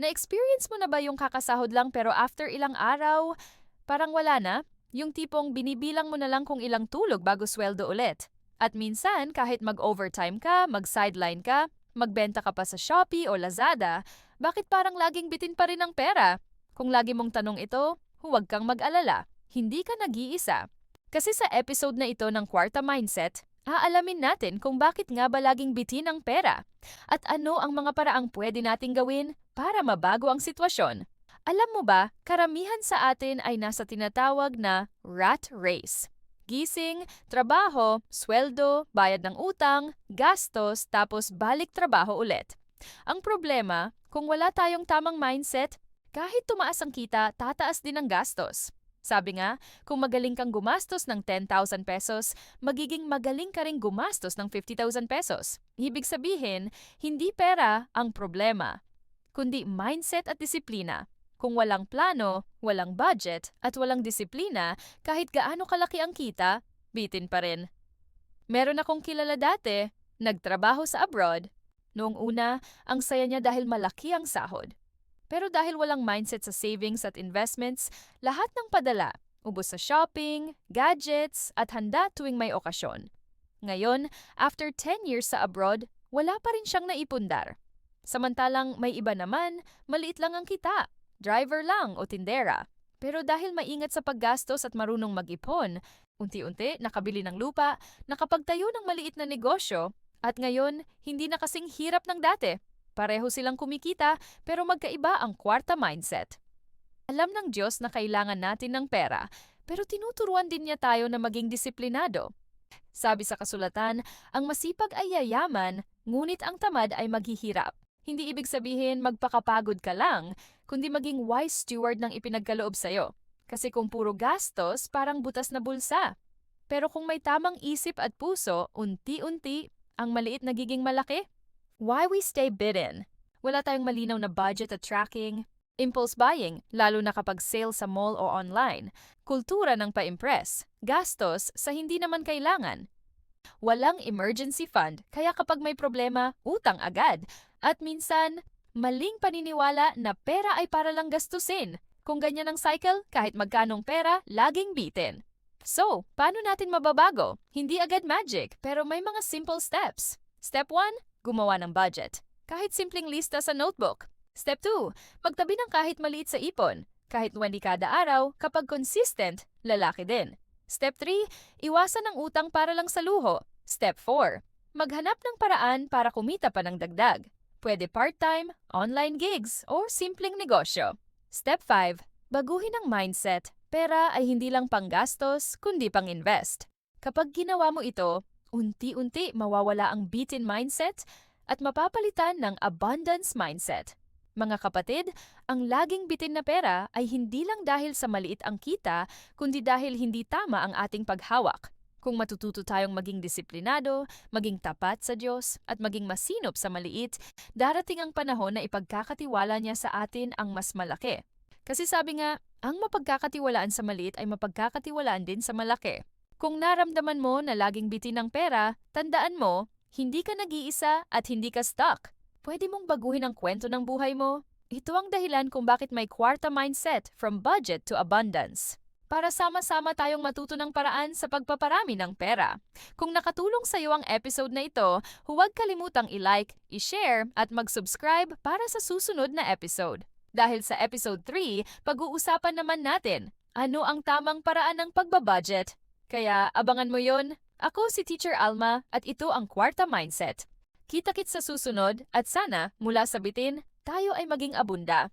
Na-experience mo na ba yung kakasahod lang pero after ilang araw, parang wala na? Yung tipong binibilang mo na lang kung ilang tulog bago sweldo ulit. At minsan, kahit mag-overtime ka, mag-sideline ka, magbenta ka pa sa Shopee o Lazada, bakit parang laging bitin pa rin ang pera? Kung lagi mong tanong ito, huwag kang mag-alala. Hindi ka nag-iisa. Kasi sa episode na ito ng Kwarta Mindset, aalamin natin kung bakit nga ba laging bitin ang pera at ano ang mga paraang pwede nating gawin para mabago ang sitwasyon. Alam mo ba, karamihan sa atin ay nasa tinatawag na rat race. Gising, trabaho, sweldo, bayad ng utang, gastos, tapos balik trabaho ulit. Ang problema, kung wala tayong tamang mindset, kahit tumaas ang kita, tataas din ang gastos. Sabi nga, kung magaling kang gumastos ng 10,000 pesos, magiging magaling ka ring gumastos ng 50,000 pesos. Ibig sabihin, hindi pera ang problema, kundi mindset at disiplina. Kung walang plano, walang budget, at walang disiplina, kahit gaano kalaki ang kita, bitin pa rin. Meron akong kilala dati, nagtrabaho sa abroad. Noong una, ang saya niya dahil malaki ang sahod. Pero dahil walang mindset sa savings at investments, lahat ng padala, ubos sa shopping, gadgets, at handa tuwing may okasyon. Ngayon, after 10 years sa abroad, wala pa rin siyang naipundar. Samantalang may iba naman, maliit lang ang kita driver lang o tindera. Pero dahil maingat sa paggastos at marunong mag-ipon, unti-unti nakabili ng lupa, nakapagtayo ng maliit na negosyo, at ngayon hindi na kasing hirap ng dati. Pareho silang kumikita pero magkaiba ang kwarta mindset. Alam ng Diyos na kailangan natin ng pera, pero tinuturuan din niya tayo na maging disiplinado. Sabi sa kasulatan, ang masipag ay yayaman, ngunit ang tamad ay maghihirap. Hindi ibig sabihin magpakapagod ka lang, kundi maging wise steward ng ipinagkaloob sa'yo. Kasi kung puro gastos, parang butas na bulsa. Pero kung may tamang isip at puso, unti-unti, ang maliit nagiging malaki. Why we stay bidden? Wala tayong malinaw na budget at tracking. Impulse buying, lalo na kapag sale sa mall o online. Kultura ng pa-impress. Gastos sa hindi naman kailangan. Walang emergency fund, kaya kapag may problema, utang agad. At minsan, maling paniniwala na pera ay para lang gastusin. Kung ganyan ang cycle, kahit magkanong pera, laging bitin. So, paano natin mababago? Hindi agad magic, pero may mga simple steps. Step 1, gumawa ng budget. Kahit simpleng lista sa notebook. Step 2, magtabi ng kahit maliit sa ipon. Kahit 20 kada araw, kapag consistent, lalaki din. Step 3, iwasan ng utang para lang sa luho. Step 4, maghanap ng paraan para kumita pa ng dagdag. Pwede part-time, online gigs, or simpleng negosyo. Step 5, baguhin ang mindset. Pera ay hindi lang panggastos, kundi pang-invest. Kapag ginawa mo ito, unti-unti mawawala ang beaten mindset at mapapalitan ng abundance mindset. Mga kapatid, ang laging bitin na pera ay hindi lang dahil sa maliit ang kita, kundi dahil hindi tama ang ating paghawak. Kung matututo tayong maging disiplinado, maging tapat sa Diyos, at maging masinop sa maliit, darating ang panahon na ipagkakatiwala niya sa atin ang mas malaki. Kasi sabi nga, ang mapagkakatiwalaan sa maliit ay mapagkakatiwalaan din sa malaki. Kung naramdaman mo na laging bitin ng pera, tandaan mo, hindi ka nag-iisa at hindi ka stuck. Pwede mong baguhin ang kwento ng buhay mo. Ito ang dahilan kung bakit may kwarta mindset from budget to abundance. Para sama-sama tayong matuto ng paraan sa pagpaparami ng pera. Kung nakatulong sa iyo ang episode na ito, huwag kalimutang i-like, i-share at mag-subscribe para sa susunod na episode. Dahil sa episode 3, pag-uusapan naman natin ano ang tamang paraan ng pagbabudget. Kaya abangan mo yon. Ako si Teacher Alma at ito ang Kwarta Mindset. Kita-kit sa susunod at sana mula sa bitin, tayo ay maging abunda.